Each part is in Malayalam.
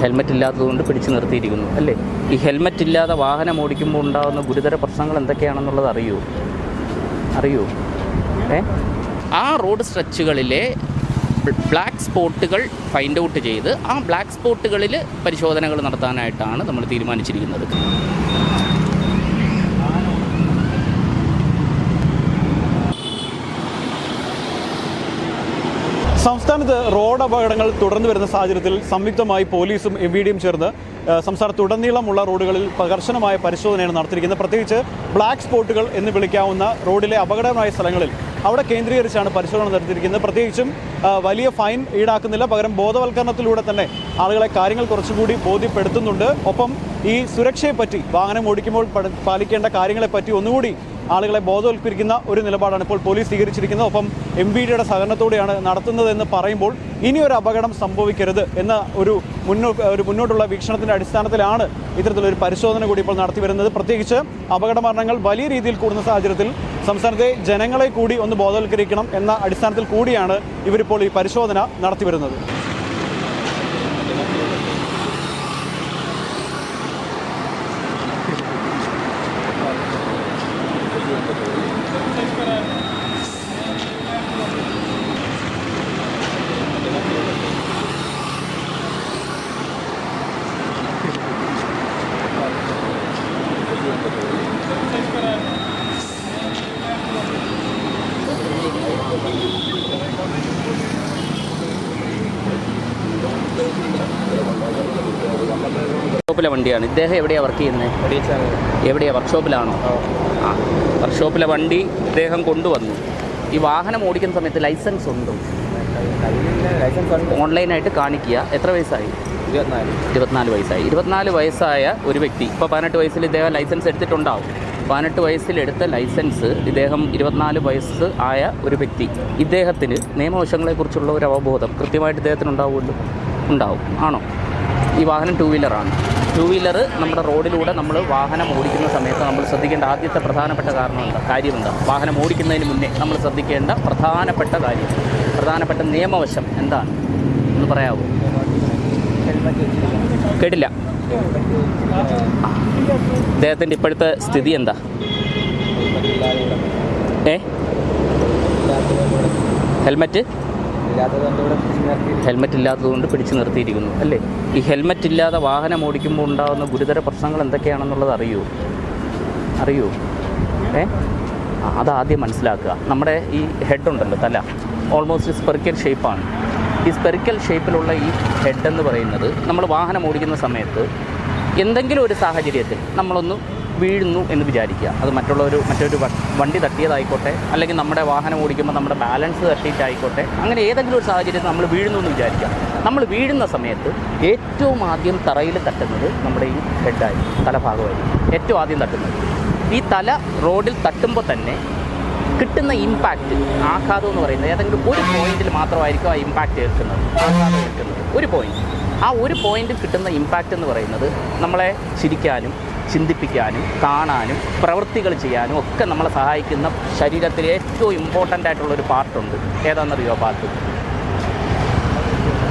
ഹെൽമെറ്റ് ഇല്ലാത്തതുകൊണ്ട് പിടിച്ചു നിർത്തിയിരിക്കുന്നു അല്ലേ? ഈ ഹെൽമറ്റ് ഇല്ലാതെ വാഹനം ഓടിക്കുമ്പോൾ ഉണ്ടാകുന്ന ഗുരുതര പ്രശ്നങ്ങൾ എന്തൊക്കെയാണെന്നുള്ളത് അറിയൂ? അറിയൂ? ഏ? ആ റോഡ് സ്ട്രെച്ചുകളിലെ ബ്ലാക്ക് സ്പോട്ടുകൾ ഫൈൻഡ് ഔട്ട് ചെയ്ത് ആ ബ്ലാക്ക് സ്പോട്ടുകളിൽ പരിശോധനകൾ നടത്താനായിട്ടാണ് നമ്മൾ തീരുമാനിച്ചിരിക്കുന്നത്. സംസ്ഥാനത്ത് റോഡ് അപകടങ്ങൾ തുടർന്നു വരുന്ന സാഹചര്യത്തിൽ സംയുക്തമായി പോലീസും എം വി ഡിയും ചേർന്ന് സംസ്ഥാനത്തുടനീളമുള്ള റോഡുകളിൽ കർശനമായ പരിശോധനയാണ് നടത്തിയിരിക്കുന്നത്. പ്രത്യേകിച്ച് ബ്ലാക്ക് സ്പോട്ടുകൾ എന്ന് വിളിക്കാവുന്ന റോഡിലെ അപകടമായ സ്ഥലങ്ങളിൽ അവിടെ കേന്ദ്രീകരിച്ചാണ് പരിശോധന നടത്തിയിരിക്കുന്നത്. പ്രത്യേകിച്ചും വലിയ ഫൈൻ ഈടാക്കുന്നില്ല. പകരം ബോധവൽക്കരണത്തിലൂടെ തന്നെ ആളുകളെ കാര്യങ്ങൾ കുറച്ചുകൂടി ബോധ്യപ്പെടുത്തുന്നുണ്ട്. ഒപ്പം ഈ സുരക്ഷയെപ്പറ്റി വാഹനം ഓടിക്കുമ്പോൾ പാലിക്കേണ്ട കാര്യങ്ങളെപ്പറ്റി ഒന്നുകൂടി ആളുകളെ ബോധവൽക്കരിക്കുന്ന ഒരു നിലപാടാണ് ഇപ്പോൾ പോലീസ് സ്വീകരിച്ചിരിക്കുന്നത്. ഒപ്പം എം ബി ഡിയുടെ സഹകരണത്തോടെയാണ് നടത്തുന്നതെന്ന് പറയുമ്പോൾ ഇനി ഒരു അപകടം സംഭവിക്കരുത് എന്ന ഒരു മുന്നോ ഒരു മുന്നോട്ടുള്ള വീക്ഷണത്തിന്റെ അടിസ്ഥാനത്തിലാണ് ഇത്തരത്തിലൊരു പരിശോധന കൂടി ഇപ്പോൾ നടത്തി വരുന്നത്. പ്രത്യേകിച്ച് അപകട മരണങ്ങൾ വലിയ രീതിയിൽ കൂടുന്ന സാഹചര്യത്തിൽ സംസ്ഥാനത്തെ ജനങ്ങളെ കൂടി ഒന്ന് ബോധവൽക്കരിക്കണം എന്ന അടിസ്ഥാനത്തിൽ കൂടിയാണ് ഇവരിപ്പോൾ ഈ പരിശോധന നടത്തി വരുന്നത്. വർക്ക്ഷോപ്പിലെ വണ്ടിയാണ്. ഇദ്ദേഹം എവിടെയാണ് വർക്ക് ചെയ്യുന്നത് എവിടെയാണ് വർക്ക്ഷോപ്പിലാണോ ആ. വർക്ക്ഷോപ്പിലെ വണ്ടി ഇദ്ദേഹം കൊണ്ടുവന്നു. ഈ വാഹനം ഓടിക്കുന്ന സമയത്ത് ലൈസൻസ് ഉണ്ടോ? ഓൺലൈനായിട്ട് കാണിക്കുക. എത്ര വയസ്സായി? ഇരുപത്തിനാല്. ഇരുപത്തിനാല് വയസ്സായി. ഇരുപത്തിനാല് വയസ്സായ ഒരു വ്യക്തി ഇപ്പോൾ പതിനെട്ട് വയസ്സിൽ ഇദ്ദേഹം ലൈസൻസ് എടുത്തിട്ടുണ്ടാവും. പതിനെട്ട് വയസ്സിലെടുത്ത ലൈസൻസ് ഇദ്ദേഹം ഇരുപത്തിനാല് വയസ്സ് ആയ ഒരു വ്യക്തി. ഇദ്ദേഹത്തിന് നിയമവശങ്ങളെക്കുറിച്ചുള്ള ഒരു അവബോധം കൃത്യമായിട്ട് ഇദ്ദേഹത്തിന് ഉണ്ടാവുമല്ലോ ഉണ്ടാവും. ആണോ? ഈ വാഹനം ടൂ വീലറാണ് ടൂ വീലർ നമ്മുടെ റോഡിലൂടെ നമ്മൾ വാഹനം ഓടിക്കുന്ന സമയത്ത് നമ്മൾ ശ്രദ്ധിക്കേണ്ട ആദ്യത്തെ പ്രധാനപ്പെട്ട കാരണമുണ്ട് കാര്യമുണ്ട്. വാഹനം ഓടിക്കുന്നതിന് മുന്നേ നമ്മൾ ശ്രദ്ധിക്കേണ്ട പ്രധാനപ്പെട്ട കാര്യം പ്രധാനപ്പെട്ട നിയമവശം എന്താണ്? എന്ന് പറയാമോ കേട്ടില്ല. അദ്ദേഹത്തിന്റെ ഇപ്പോഴത്തെ സ്ഥിതി എന്താ? ഏ? ഹെൽമെറ്റ്? ഹെൽമെറ്റ് ഇല്ലാത്തതുകൊണ്ട് പിടിച്ചു നിർത്തിയിരിക്കുന്നു അല്ലേ? ഈ ഹെൽമറ്റ് ഇല്ലാതെ വാഹനം ഓടിക്കുമ്പോൾ ഉണ്ടാകുന്ന ഗുരുതര പ്രശ്നങ്ങൾ എന്തൊക്കെയാണെന്നുള്ളത് അറിയൂ? അറിയൂ? ഏ? അതാദ്യം മനസ്സിലാക്കുക. നമ്മുടെ ഈ ഹെഡ് ഉണ്ടല്ലോ തല. ഓൾമോസ്റ്റ് സ്പെറിക്കൽ ഷേപ്പാണ് ഈ സ്പെറിക്കൽ ഷേപ്പിലുള്ള ഈ ഹെഡ് എന്ന് പറയുന്നത് നമ്മൾ വാഹനം ഓടിക്കുന്ന സമയത്ത് എന്തെങ്കിലും ഒരു സാഹചര്യത്തിൽ നമ്മളൊന്ന് വീഴുന്നു എന്ന് വിചാരിക്കുക. അത് മറ്റുള്ളൊരു മറ്റൊരു വണ്ടി തട്ടിയതായിക്കോട്ടെ അല്ലെങ്കിൽ നമ്മുടെ വാഹനം ഓടിക്കുമ്പോൾ നമ്മുടെ ബാലൻസ് തട്ടിയിട്ട് ആയിക്കോട്ടെ അങ്ങനെ ഏതെങ്കിലും ഒരു സാഹചര്യത്തിൽ നമ്മൾ വീഴുന്നു എന്ന് വിചാരിക്കുക. നമ്മൾ വീഴുന്ന സമയത്ത് ഏറ്റവും ആദ്യം തറയിൽ തട്ടുന്നത് നമ്മുടെ ഈ ഹെഡായി തലഭാഗമായിരിക്കും ഏറ്റവും ആദ്യം തട്ടുന്നത്. ഈ തല റോഡിൽ തട്ടുമ്പോൾ തന്നെ കിട്ടുന്ന ഇമ്പാക്റ്റ് ആഘാതം എന്ന് പറയുന്നത് ഏതെങ്കിലും ഒരു പോയിന്റിൽ മാത്രമായിരിക്കും ആ ഇമ്പാക്റ്റ് ഏൽക്കുന്നത് ആഘാതം ഏൽക്കുന്നത്. ഒരു പോയിന്റ് ആ ഒരു പോയിന്റിൽ കിട്ടുന്ന ഇമ്പാക്റ്റ് എന്ന് പറയുന്നത് നമ്മളെ ചിരിക്കാനും ചിന്തിപ്പിക്കാനും കാണാനും പ്രവൃത്തികൾ ചെയ്യാനും ഒക്കെ നമ്മളെ സഹായിക്കുന്ന ശരീരത്തിലെ ഏറ്റവും ഇമ്പോർട്ടന്റ് ആയിട്ടുള്ളൊരു പാർട്ടുണ്ട് ഏതാണെന്നറിയോ പാർട്ട്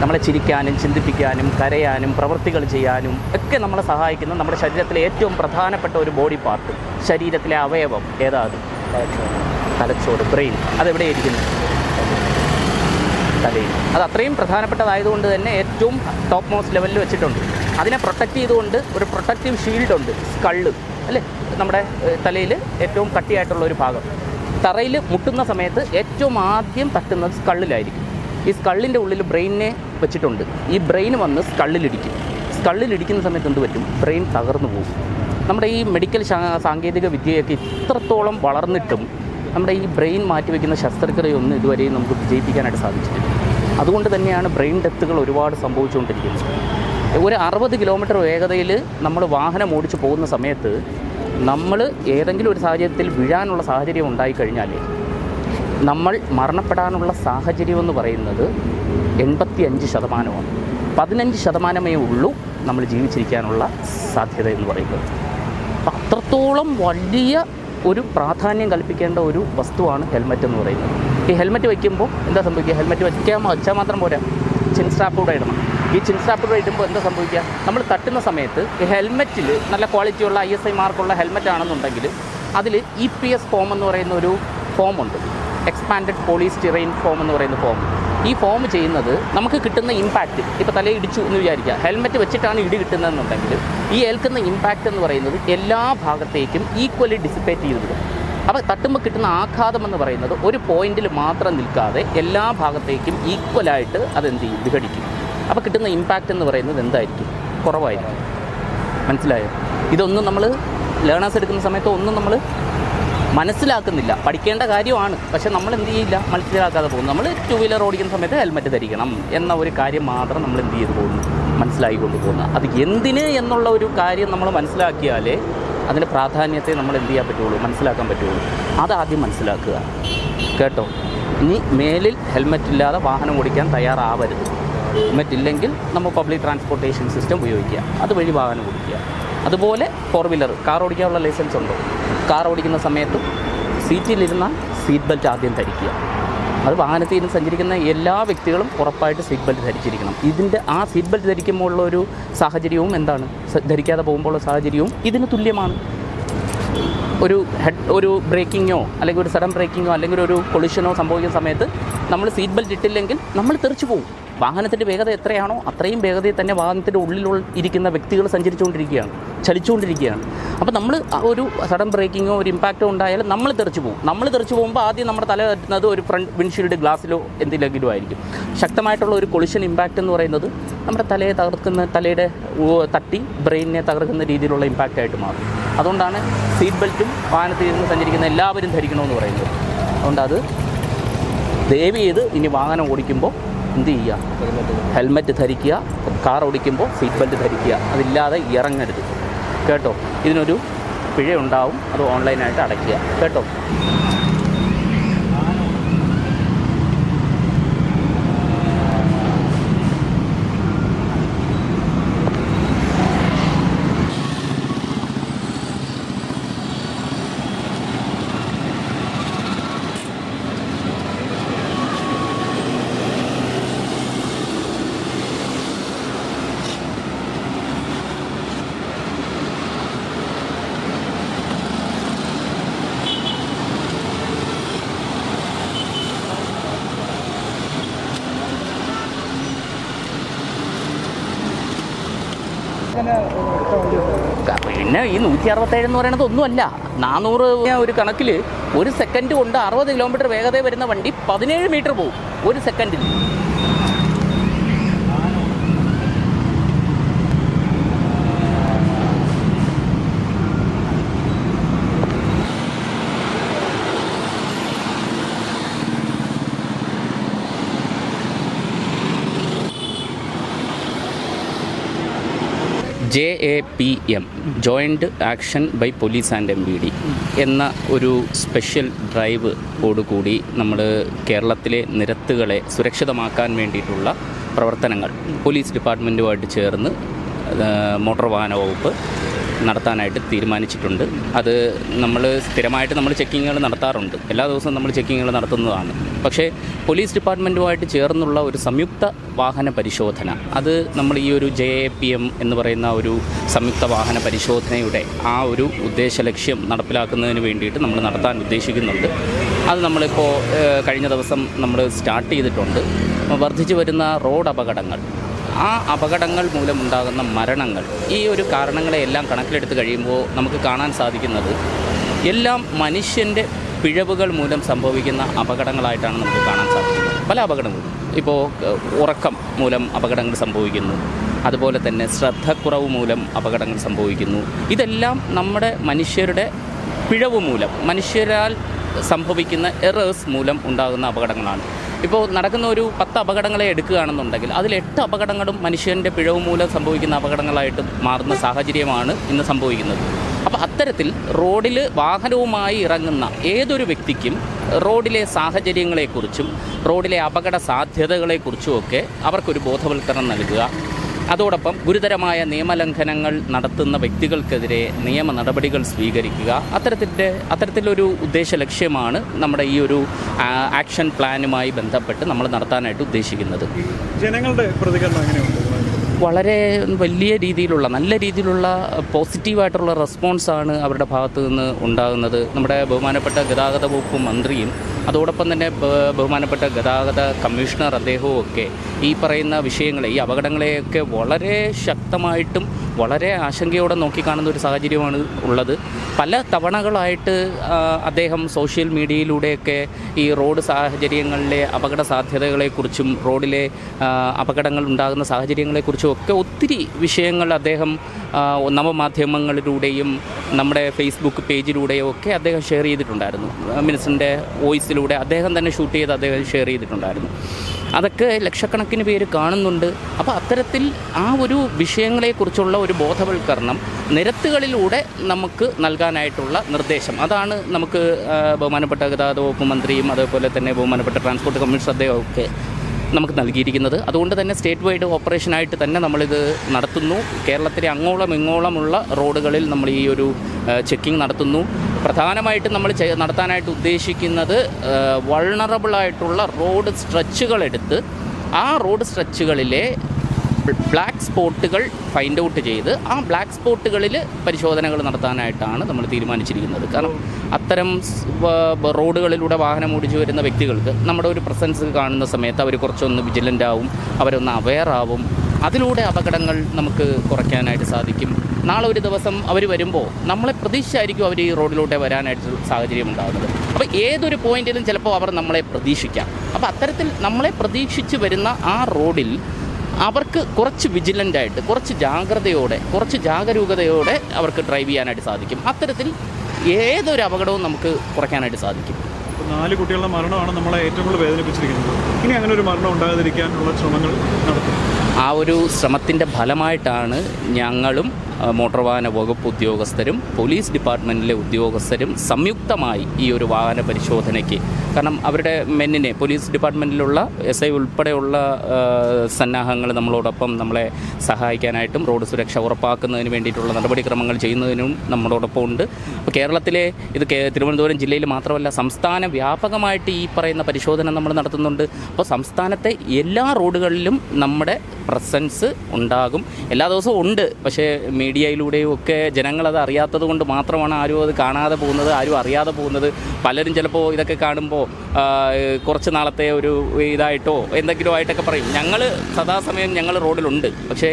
നമ്മളെ ചിരിക്കാനും ചിന്തിപ്പിക്കാനും കരയാനും പ്രവൃത്തികൾ ചെയ്യാനും ഒക്കെ നമ്മളെ സഹായിക്കുന്ന നമ്മുടെ ശരീരത്തിലെ ഏറ്റവും പ്രധാനപ്പെട്ട ഒരു ബോഡി പാർട്ട് ശരീരത്തിലെ അവയവം. ഏതാ അത്? തലച്ചോറ് ബ്രെയിൻ അതെവിടെ ഇരിക്കുന്നു തലയിൽ. അത് അത്രയും പ്രധാനപ്പെട്ടതായതുകൊണ്ട് തന്നെ ഏറ്റവും ടോപ്പ് മോസ്റ്റ് ലെവലിൽ വെച്ചിട്ടുണ്ട്. അതിനെ പ്രൊട്ടക്ട് ചെയ്തുകൊണ്ട് ഒരു പ്രൊട്ടക്റ്റീവ് ഷീൽഡ് ഉണ്ട് സ്കള്ള് അല്ലേ? നമ്മുടെ തലയിൽ ഏറ്റവും കട്ടിയായിട്ടുള്ള ഒരു ഭാഗം. തറയിൽ മുട്ടുന്ന സമയത്ത് ഏറ്റവും ആദ്യം തട്ടുന്നത് സ്കള്ളിലായിരിക്കും ഈ സ്കള്ളിന്റെ ഉള്ളിൽ ബ്രെയിനിനെ വെച്ചിട്ടുണ്ട്. ഈ ബ്രെയിൻ വന്ന് സ്കള്ളിലിടിക്കും സ്കള്ളിലിടിക്കുന്ന സമയത്ത് എന്ത് പറ്റും? ബ്രെയിൻ തകർന്നു പോകും. നമ്മുടെ ഈ മെഡിക്കൽ സാങ്കേതിക വിദ്യയൊക്കെ ഇത്രത്തോളം വളർന്നിട്ടും നമ്മുടെ ഈ ബ്രെയിൻ മാറ്റിവെക്കുന്ന ശസ്ത്രക്രിയയൊന്നും ഇതുവരെയും നമുക്ക് വിജയിപ്പിക്കാനായിട്ട് സാധിച്ചിട്ടില്ല. അതുകൊണ്ട് തന്നെയാണ് ബ്രെയിൻ ഡെത്തുകൾ ഒരുപാട് സംഭവിച്ചുകൊണ്ടിരിക്കുന്നത്. ഒരു അറുപത് കിലോമീറ്റർ വേഗതയിൽ നമ്മൾ വാഹനം ഓടിച്ച് പോകുന്ന സമയത്ത് നമ്മൾ ഏതെങ്കിലും ഒരു സാഹചര്യത്തിൽ വീഴാനുള്ള സാഹചര്യം ഉണ്ടായിക്കഴിഞ്ഞാൽ നമ്മൾ മരണപ്പെടാനുള്ള സാഹചര്യം എന്ന് പറയുന്നത് എൺപത്തി അഞ്ച് ശതമാനമാണ്. പതിനഞ്ച് ശതമാനമേ ഉള്ളൂ നമ്മൾ ജീവിച്ചിരിക്കാനുള്ള സാധ്യത എന്ന് പറയുന്നത്. അപ്പം അത്രത്തോളം വലിയ ഒരു പ്രാധാന്യം കൽപ്പിക്കേണ്ട ഒരു വസ്തുവാണ് ഹെൽമെറ്റ് എന്ന് പറയുന്നത്. ഈ ഹെൽമെറ്റ് വയ്ക്കുമ്പോൾ എന്താ സംഭവിക്കുക? ഹെൽമെറ്റ് വയ്ക്കാൻ വെച്ചാൽ മാത്രം പോരാ. ചിൻ സ്ട്രാപ്പ് കൂടെ ഇടണം. ഈ ചിൻ സ്ട്രാപ്പ് ഇടുമ്പോൾ എന്താ സംഭവിക്കുക? നമ്മൾ തട്ടുന്ന സമയത്ത് ഹെൽമെറ്റിൽ നല്ല ക്വാളിറ്റിയുള്ള ഐ എസ് ഐ മാർക്കുള്ള ഹെൽമെറ്റ് ആണെന്നുണ്ടെങ്കിൽ അതിൽ ഇ പി എസ് ഫോം എന്ന് പറയുന്ന ഒരു ഫോമുണ്ട് എക്സ്പാൻഡഡ് പോളിസ്റ്റിറൈൻ ഫോം എന്ന് പറയുന്ന ഫോം ഈ ഫോം ചെയ്യുന്നത് നമുക്ക് കിട്ടുന്ന ഇമ്പാക്റ്റ് ഇപ്പോൾ തലയിൽ ഇടിച്ചു എന്ന് വിചാരിക്കുക. ഹെൽമെറ്റ് വെച്ചിട്ടാണ് ഇടി കിട്ടുന്നതെന്നുണ്ടെങ്കിൽ ഈ ഏൽക്കുന്ന ഇമ്പാക്റ്റ് എന്ന് പറയുന്നത് എല്ലാ ഭാഗത്തേക്കും ഈക്വലി ഡിസിപ്പേറ്റ് ചെയ്ത് വിടും. അപ്പോൾ തട്ടുമ്പോൾ കിട്ടുന്ന ആഘാതം എന്ന് പറയുന്നത് ഒരു പോയിന്റിൽ മാത്രം നിൽക്കാതെ എല്ലാ ഭാഗത്തേക്കും ഈക്വലായിട്ട് അതെന്ത് ചെയ്യും? വിഘടിക്കും. അപ്പോൾ കിട്ടുന്ന ഇമ്പാക്റ്റ് എന്ന് പറയുന്നത് എന്തായിരിക്കും? കുറവായിരിക്കും. മനസ്സിലായോ? ഇതൊന്നും നമ്മൾ ലേണേഴ്സ് എടുക്കുന്ന സമയത്ത് ഒന്നും നമ്മൾ മനസ്സിലാക്കുന്നില്ല. പഠിക്കേണ്ട കാര്യമാണ്. പക്ഷേ നമ്മൾ എന്ത് ചെയ്യില്ല? മനസ്സിലാക്കാതെ പോകുന്നു. നമ്മൾ ടു വീലർ ഓടിക്കുന്ന സമയത്ത് ഹെൽമെറ്റ് ധരിക്കണം എന്ന ഒരു കാര്യം മാത്രം നമ്മൾ എന്ത് ചെയ്ത് പോകുന്നു? മനസ്സിലാക്കിക്കൊണ്ട് പോകുന്നു. അത് എന്തിന് എന്നുള്ള ഒരു കാര്യം നമ്മൾ മനസ്സിലാക്കിയാലേ അതിന്റെ പ്രാധാന്യത്തെ നമ്മൾ എന്ത് ചെയ്യാൻ പറ്റുള്ളൂ? മനസ്സിലാക്കാൻ പറ്റുള്ളൂ. അതാദ്യം മനസ്സിലാക്കുക. കേട്ടോ? ഇനി മേലിൽ ഹെൽമെറ്റ് ഇല്ലാതെ വാഹനം ഓടിക്കാൻ തയ്യാറാവരുത്. ഹെൽമെറ്റ് ഇല്ലെങ്കിൽ നമ്മൾ പബ്ലിക് ട്രാൻസ്പോർട്ടേഷൻ സിസ്റ്റം ഉപയോഗിക്കുക. അതുവഴി വാഹനം ഓടിക്കുക. അതുപോലെ ഫോർ വീലർ കാർ ഓടിക്കാനുള്ള ലൈസൻസ് ഉണ്ടോ? കാർ ഓടിക്കുന്ന സമയത്ത് സീറ്റിലിരുന്നാൽ സീറ്റ് ബെൽറ്റ് ആദ്യം ധരിക്കുക. അത് വാഹനത്തിൽ ഇരുന്ന് സഞ്ചരിക്കുന്ന എല്ലാ വ്യക്തികളും ഉറപ്പായിട്ട് സീറ്റ് ബെൽറ്റ് ധരിച്ചിരിക്കണം. ഇതിന്റെ ആ സീറ്റ് ബെൽറ്റ് ധരിക്കുമ്പോൾ ഒരു സാഹചര്യവും എന്താണ്? ധരിക്കാതെ പോകുമ്പോൾ ഉള്ള സാഹചര്യവും ഇതിന് തുല്യമാണ്. ഒരു ഹെഡ് ഒരു ബ്രേക്കിങ്ങോ അല്ലെങ്കിൽ ഒരു സഡൻ ബ്രേക്കിങ്ങോ അല്ലെങ്കിൽ ഒരു കൊളിഷനോ സംഭവിക്കുന്ന സമയത്ത് നമ്മൾ സീറ്റ് ബെൽറ്റ് ഇട്ടില്ലെങ്കിൽ നമ്മൾ തെറിച്ചു പോകും വാഹനത്തിന്റെ വേഗത എത്രയാണോ അത്രയും വേഗതയിൽ തന്നെ വാഹനത്തിന്റെ ഉള്ളിലുള്ള ഇരിക്കുന്ന വ്യക്തികൾ സഞ്ചരിച്ചുകൊണ്ടിരിക്കുകയാണ് ചലിച്ചുകൊണ്ടിരിക്കുകയാണ്. അപ്പോൾ നമ്മൾ ഒരു സഡൻ ബ്രേക്കിങ്ങോ ഒരു ഇമ്പാക്റ്റോ ഉണ്ടായാലും നമ്മൾ തെറിച്ചു പോകും. നമ്മൾ തെറിച്ചു പോകുമ്പോൾ ആദ്യം നമ്മുടെ തല തട്ടുന്നത് ഒരു ഫ്രണ്ട് വിൻഷീൽഡ് ഗ്ലാസ്സിലോ എന്തിലെങ്കിലും ആയിരിക്കും. ശക്തമായിട്ടുള്ള ഒരു കൊളിഷൻ ഇമ്പാക്റ്റ് എന്ന് പറയുന്നത് നമ്മുടെ തലയെ തകർക്കുന്ന തലയുടെ തട്ടി ബ്രെയിനിനെ തകർക്കുന്ന രീതിയിലുള്ള ഇമ്പാക്റ്റ് ആയിട്ട് മാറും. അതുകൊണ്ടാണ് സീറ്റ് ബെൽറ്റും വാഹനത്തിൽ ഇരുന്ന് സഞ്ചരിക്കുന്ന എല്ലാവരും ധരിക്കണമെന്ന് പറയുന്നത്. അതുകൊണ്ട് അത് ദയവ് ചെയ്ത് ഇനി വാഹനം ഓടിക്കുമ്പോൾ എന്ത് ചെയ്യുക? ഹെൽമെറ്റ് ധരിക്കുക കാർ ഓടിക്കുമ്പോൾ സീറ്റ് ബെൽറ്റ് ധരിക്കുക അതില്ലാതെ ഇറങ്ങരുത്. കേട്ടോ? ഇതിനൊരു പിഴ ഉണ്ടാവും അത് ഓൺലൈനായിട്ട് അടയ്ക്കുക. കേട്ടോ? പിന്നെ ഈ നൂറ്റി അറുപത്തേഴ് എന്ന് പറയുന്നത് ഒന്നുമല്ല. നാനൂറ് ഒരു കണക്കിൽ ഒരു സെക്കൻഡ് കൊണ്ട് അറുപത് കിലോമീറ്റർ വേഗത വരുന്ന വണ്ടി പതിനേഴ് മീറ്റർ പോകും ഒരു സെക്കൻഡിൽ J A P M joint action by police and M B D എന്ന ഒരു സ്പെഷ്യൽ ഡ്രൈവ് ഓടുകൂടി നമ്മൾ കേരളത്തിലെ നിരത്തുകളെ സുരക്ഷിതമാക്കാൻ വേണ്ടിയിട്ടുള്ള പ്രവർത്തനങ്ങൾ പോലീസ് ഡിപ്പാർട്ട്മെന്റുമായിട്ട് ചേർന്ന് മോട്ടോർ വാഹന വകുപ്പ് നടത്താനായിട്ട് തീരുമാനിച്ചിട്ടുണ്ട്. അത് നമ്മൾ സ്ഥിരമായിട്ട് നമ്മൾ ചെക്കിങ്ങുകൾ നടത്താറുണ്ട്. എല്ലാ ദിവസവും നമ്മൾ ചെക്കിങ്ങുകൾ നടത്തുന്നതാണ്. പക്ഷേ പോലീസ് ഡിപ്പാർട്ട്മെന്റുമായിട്ട് ചേർന്നുള്ള ഒരു സംയുക്ത വാഹന പരിശോധന അത് നമ്മൾ ഈ ഒരു ജെ എ പി എം എന്ന് പറയുന്ന ഒരു സംയുക്ത വാഹന പരിശോധനയുടെ ആ ഒരു ഉദ്ദേശ ലക്ഷ്യം നടപ്പിലാക്കുന്നതിന് വേണ്ടിയിട്ട് നമ്മൾ നടത്താൻ ഉദ്ദേശിക്കുന്നുണ്ട്. അത് നമ്മളിപ്പോൾ കഴിഞ്ഞ ദിവസം നമ്മൾ സ്റ്റാർട്ട് ചെയ്തിട്ടുണ്ട്. വർദ്ധിച്ചു വരുന്ന റോഡ് അപകടങ്ങൾ ആ അപകടങ്ങൾ മൂലമുണ്ടാകുന്ന മരണങ്ങൾ. ഈ ഒരു കാരണങ്ങളെയെല്ലാം കണക്കിലെടുത്ത് കഴിയുമ്പോൾ നമുക്ക് കാണാൻ സാധിക്കുന്നത് എല്ലാം മനുഷ്യന്റെ പിഴവുകൾ മൂലം സംഭവിക്കുന്ന അപകടങ്ങളായിട്ടാണ് നമുക്ക് കാണാൻ സാധിക്കുന്നത്. പല അപകടങ്ങളും. ഇപ്പോൾ ഉറക്കം മൂലം അപകടങ്ങൾ സംഭവിക്കുന്നു. അതുപോലെ തന്നെ ശ്രദ്ധക്കുറവ് മൂലം അപകടങ്ങൾ സംഭവിക്കുന്നു. ഇതെല്ലാം നമ്മുടെ മനുഷ്യരുടെ പിഴവ് മൂലം മനുഷ്യരാൽ സംഭവിക്കുന്ന എറേഴ്സ് മൂലം ഉണ്ടാകുന്ന അപകടങ്ങളാണ്. ഇപ്പോൾ നടക്കുന്ന ഒരു പത്ത് അപകടങ്ങളെ എടുക്കുകയാണെന്നുണ്ടെങ്കിൽ അതിൽ എട്ട് അപകടങ്ങളും മനുഷ്യന്റെ പിഴവ് മൂലം സംഭവിക്കുന്ന അപകടങ്ങളായിട്ട് മാറുന്ന സാഹചര്യമാണ് ഇന്ന് സംഭവിക്കുന്നത്. അപ്പോൾ അത്തരത്തിൽ റോഡിൽ വാഹനവുമായി ഇറങ്ങുന്ന ഏതൊരു വ്യക്തിക്കും റോഡിലെ സാഹചര്യങ്ങളെക്കുറിച്ചും റോഡിലെ അപകട സാധ്യതകളെക്കുറിച്ചുമൊക്കെ അവർക്കൊരു ബോധവൽക്കരണം നൽകുക. അതോടൊപ്പം ഗുരുതരമായ നിയമലംഘനങ്ങൾ നടത്തുന്ന വ്യക്തികൾക്കെതിരെ നിയമ നടപടികൾ സ്വീകരിക്കുക. അത്തരത്തിന്റെ അത്തരത്തിലൊരു ഉദ്ദേശ ലക്ഷ്യമാണ് നമ്മുടെ ഈ ഒരു ആക്ഷൻ പ്ലാനുമായി ബന്ധപ്പെട്ട് നമ്മൾ നടത്താനായിട്ട് ഉദ്ദേശിക്കുന്നത്. ജനങ്ങളുടെ പ്രതികരണം എങ്ങനെയുണ്ട്? വളരെ വലിയ രീതിയിലുള്ള നല്ല രീതിയിലുള്ള പോസിറ്റീവായിട്ടുള്ള റെസ്പോൺസാണ് അവരുടെ ഭാഗത്തു നിന്ന് ഉണ്ടാകുന്നത്. നമ്മുടെ ബഹുമാനപ്പെട്ട ഗതാഗത വകുപ്പ് മന്ത്രിയും അതോടൊപ്പം തന്നെ ബഹുമാനപ്പെട്ട ഗതാഗത കമ്മീഷണർ അദ്ദേഹവും ഒക്കെ ഈ പറയുന്ന വിഷയങ്ങളെ ഈ അപകടങ്ങളെയൊക്കെ വളരെ ശക്തമായിട്ടും വളരെ ആശങ്കയോടെ നോക്കിക്കാണുന്ന ഒരു സാഹചര്യമാണ് ഉള്ളത്. പല തവണകളായിട്ട് അദ്ദേഹം സോഷ്യൽ മീഡിയയിലൂടെയൊക്കെ ഈ റോഡ് സാഹചര്യങ്ങളിലെ അപകട സാധ്യതകളെക്കുറിച്ചും റോഡിലെ അപകടങ്ങൾ ഉണ്ടാകുന്ന സാഹചര്യങ്ങളെക്കുറിച്ചും ഒക്കെ ഒത്തിരി വിഷയങ്ങൾ അദ്ദേഹം നവമാധ്യമങ്ങളിലൂടെയും നമ്മുടെ ഫേസ്ബുക്ക് പേജിലൂടെയും ഒക്കെ അദ്ദേഹം ഷെയർ ചെയ്തിട്ടുണ്ടായിരുന്നു. മിനിസ്റ്ററിന്റെ വോയിസിലൂടെ അദ്ദേഹം തന്നെ ഷൂട്ട് ചെയ്ത് അദ്ദേഹം ഷെയർ ചെയ്തിട്ടുണ്ടായിരുന്നു. അതൊക്കെ ലക്ഷക്കണക്കിന് പേര് കാണുന്നുണ്ട്. അപ്പോൾ അത്തരത്തിൽ ആ ഒരു വിഷയങ്ങളെക്കുറിച്ചുള്ള ഒരു ബോധവൽക്കരണം നിരത്തുകളിലൂടെ നമുക്ക് നൽകാനായിട്ടുള്ള നിർദ്ദേശം. അതാണ് നമുക്ക് ബഹുമാനപ്പെട്ട ഗതാഗത വകുപ്പ് മന്ത്രിയും അതേപോലെ തന്നെ ബഹുമാനപ്പെട്ട ട്രാൻസ്പോർട്ട് കമ്മീഷണർ അദ്ദേഹമൊക്കെ നമുക്ക് നൽകിയിരിക്കുന്നത്. അതുകൊണ്ട് തന്നെ സ്റ്റേറ്റ് വൈഡ് ഓപ്പറേഷനായിട്ട് തന്നെ നമ്മളിത് നടത്തുന്നു. കേരളത്തിലെ അങ്ങോളം ഇങ്ങോളമുള്ള റോഡുകളിൽ നമ്മൾ ഈ ഒരു ചെക്കിംഗ് നടത്തുന്നു. പ്രധാനമായിട്ടും നമ്മൾ നടത്താനായിട്ട് ഉദ്ദേശിക്കുന്നത് വൾണറബിളായിട്ടുള്ള റോഡ് സ്ട്രെച്ചുകളെടുത്ത് ആ റോഡ് സ്ട്രെച്ചുകളിലെ ബ്ലാക്ക് സ്പോട്ടുകൾ ഫൈൻഡ് ഔട്ട് ചെയ്ത് ആ ബ്ലാക്ക് സ്പോട്ടുകളിൽ പരിശോധനകൾ നടത്താനായിട്ടാണ് നമ്മൾ തീരുമാനിച്ചിരിക്കുന്നത്. കാരണം അത്തരം റോഡുകളിലൂടെ വാഹനം ഓടിച്ചു വരുന്ന വ്യക്തികൾക്ക് നമ്മുടെ ഒരു പ്രസൻസ് കാണുന്ന സമയത്ത് അവർ കുറച്ചൊന്ന് വിജിലന്റ് ആവും അവരൊന്ന് അവെയർ ആവും. അതിലൂടെ അപകടങ്ങൾ നമുക്ക് കുറയ്ക്കാനായിട്ട് സാധിക്കും. നാളെ ഒരു ദിവസം അവർ വരുമ്പോൾ നമ്മളെ പ്രതീക്ഷിച്ചായിരിക്കും അവർ ഈ റോഡിലൂടെ വരാനായിട്ട് സാഹചര്യം ഉണ്ടാകുന്നത് അപ്പോൾ ഏതൊരു പോയിന്റിലും ചിലപ്പോൾ അവർ നമ്മളെ പ്രതീക്ഷിക്കാം. അപ്പോൾ അത്തരത്തിൽ നമ്മളെ പ്രതീക്ഷിച്ച് വരുന്ന ആ റോഡിൽ അവർക്ക് കുറച്ച് വിജിലന്റ് ആയിട്ട് കുറച്ച് ജാഗ്രതയോടെ കുറച്ച് ജാഗരൂകതയോടെ അവർക്ക് ഡ്രൈവ് ചെയ്യാനായിട്ട് സാധിക്കും. അത്തരത്തിൽ ഏതൊരു അപകടവും നമുക്ക് കുറയ്ക്കാനായിട്ട് സാധിക്കും. നാല് കുട്ടികളുടെ മരണമാണ് നമ്മളെ ഏറ്റവും കൂടുതൽ വേദനിപ്പിച്ചിരിക്കുന്നത്. ഇനി അങ്ങനെ ഒരു മരണം ഉണ്ടാകാതിരിക്കാനുള്ള ശ്രമങ്ങൾ നടത്തും. ആ ഒരു ശ്രമത്തിന്റെ ഫലമായിട്ടാണ് ഞങ്ങളും മോട്ടോർ വാഹന വകുപ്പ് ഉദ്യോഗസ്ഥരും പോലീസ് ഡിപ്പാർട്ട്മെന്റിലെ ഉദ്യോഗസ്ഥരും സംയുക്തമായി ഈ ഒരു വാഹന പരിശോധനയ്ക്ക് കാരണം അവരുടെ മെന്നിനെ പോലീസ് ഡിപ്പാർട്ട്മെന്റിലുള്ള എസ് ഐ ഉൾപ്പെടെയുള്ള സന്നാഹങ്ങൾ നമ്മളോടൊപ്പം നമ്മളെ സഹായിക്കാനായിട്ടും റോഡ് സുരക്ഷ ഉറപ്പാക്കുന്നതിന് വേണ്ടിയിട്ടുള്ള നടപടിക്രമങ്ങൾ ചെയ്യുന്നതിനും നമ്മളോടൊപ്പം ഉണ്ട്. അപ്പോൾ കേരളത്തിലെ ഇത് തിരുവനന്തപുരം ജില്ലയിൽ മാത്രമല്ല സംസ്ഥാന വ്യാപകമായിട്ട് ഈ പറയുന്ന പരിശോധന നമ്മൾ നടത്തുന്നുണ്ട്. അപ്പോൾ സംസ്ഥാനത്തെ എല്ലാ റോഡുകളിലും നമ്മുടെ പ്രസൻസ് ഉണ്ടാകും. എല്ലാ ദിവസവും ഉണ്ട്. പക്ഷേ മീഡിയയിലൂടെയും ഒക്കെ ജനങ്ങളത് അറിയാത്തത് കൊണ്ട് മാത്രമാണ് ആരും അത് കാണാതെ പോകുന്നത് ആരും അറിയാതെ പോകുന്നത്. പലരും ചിലപ്പോൾ ഇതൊക്കെ കാണുമ്പോൾ കുറച്ച് നാളത്തെ ഒരു ഇതായിട്ടോ എന്തെങ്കിലും ആയിട്ടൊക്കെ പറയും. ഞങ്ങൾ സദാസമയം ഞങ്ങൾ റോഡിലുണ്ട്. പക്ഷേ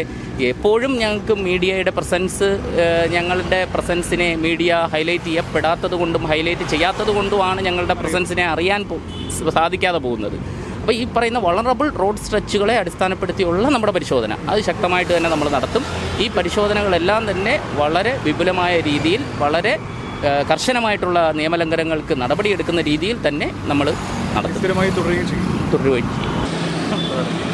എപ്പോഴും ഞങ്ങൾക്ക് മീഡിയയുടെ പ്രസൻസ് ഞങ്ങളുടെ പ്രസൻസിനെ മീഡിയ ഹൈലൈറ്റ് ചെയ്യപ്പെടാത്തത് കൊണ്ടും ഹൈലൈറ്റ് ചെയ്യാത്തത് കൊണ്ടുമാണ് ഞങ്ങളുടെ പ്രസൻസിനെ അറിയാൻ സാധിക്കാതെ പോകുന്നത്. അപ്പോൾ ഈ പറയുന്ന വളറബിൾ റോഡ് സ്ട്രെച്ചുകളെ അടിസ്ഥാനപ്പെടുത്തിയുള്ള നമ്മുടെ പരിശോധന. അത് ശക്തമായിട്ട് തന്നെ നമ്മൾ നടത്തും. ഈ പരിശോധനകളെല്ലാം തന്നെ വളരെ വിപുലമായ രീതിയിൽ വളരെ കർശനമായിട്ടുള്ള നിയമലംഘനങ്ങൾക്ക് നടപടിയെടുക്കുന്ന രീതിയിൽ തന്നെ നമ്മൾ നടത്തും. ചെയ്യും. തുടരുകയും ചെയ്യും.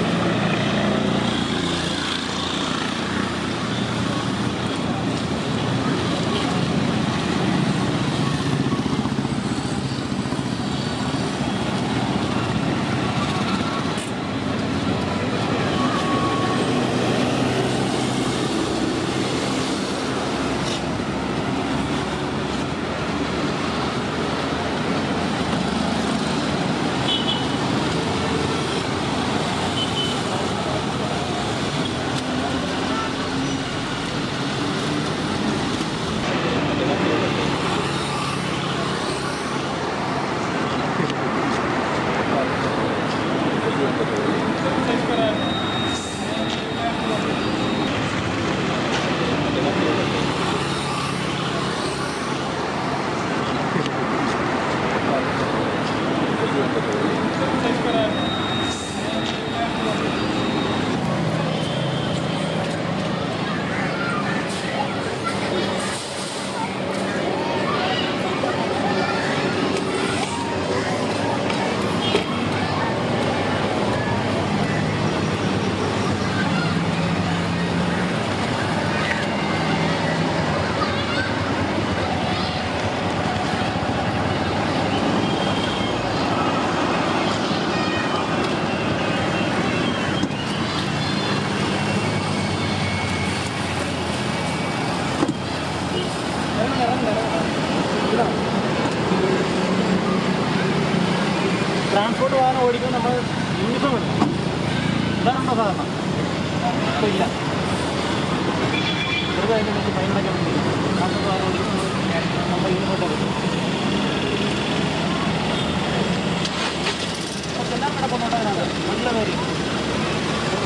നല്ല പേര്.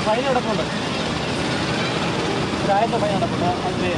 ഫൈൻ കിടക്കുന്നുണ്ട് ഒരായിരത്തെ ഫൈൻ കിടപ്പുണ്ട് അതിന്റെ